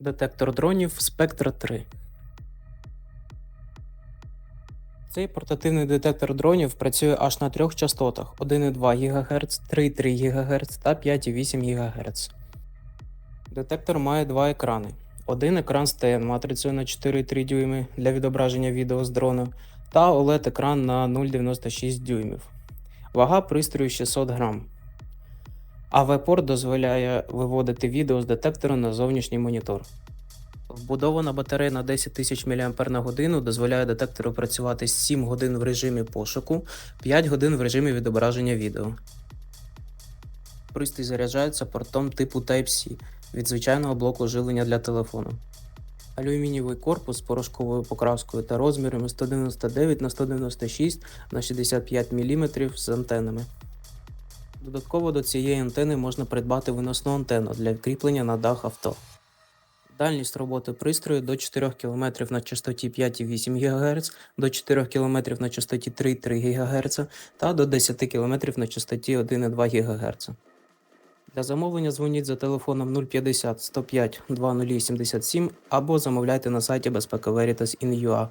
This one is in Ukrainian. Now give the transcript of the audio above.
Детектор дронів Spectra 3. Цей портативний детектор дронів працює аж на трьох частотах 1,2 ГГц, 3,3 ГГц та 5,8 ГГц. Детектор має два екрани. Один екран з TN матрицею на 4,3 дюйми для відображення відео з дрону та OLED-екран на 0,96 дюймів. Вага пристрою 600 грам. AV-порт дозволяє виводити відео з детектора на зовнішній монітор. Вбудована батарея на 10 тисяч мАч дозволяє детектору працювати 7 годин в режимі пошуку, 5 годин в режимі відображення відео. Пристрій заряджається портом типу Type-C від звичайного блоку живлення для телефону. Алюмінієвий корпус з порошковою покраскою та розмірами 199 на 196 на 65 мм з антенами. Додатково до цієї антени можна придбати виносну антенну для кріплення на дах авто. Дальність роботи пристрою до 4 км на частоті 5,8 ГГц, до 4 км на частоті 3,3 ГГц та до 10 км на частоті 1,2 ГГц. Для замовлення дзвоніть за телефоном 050 105 2077 або замовляйте на сайті безпека Veritas in.ua.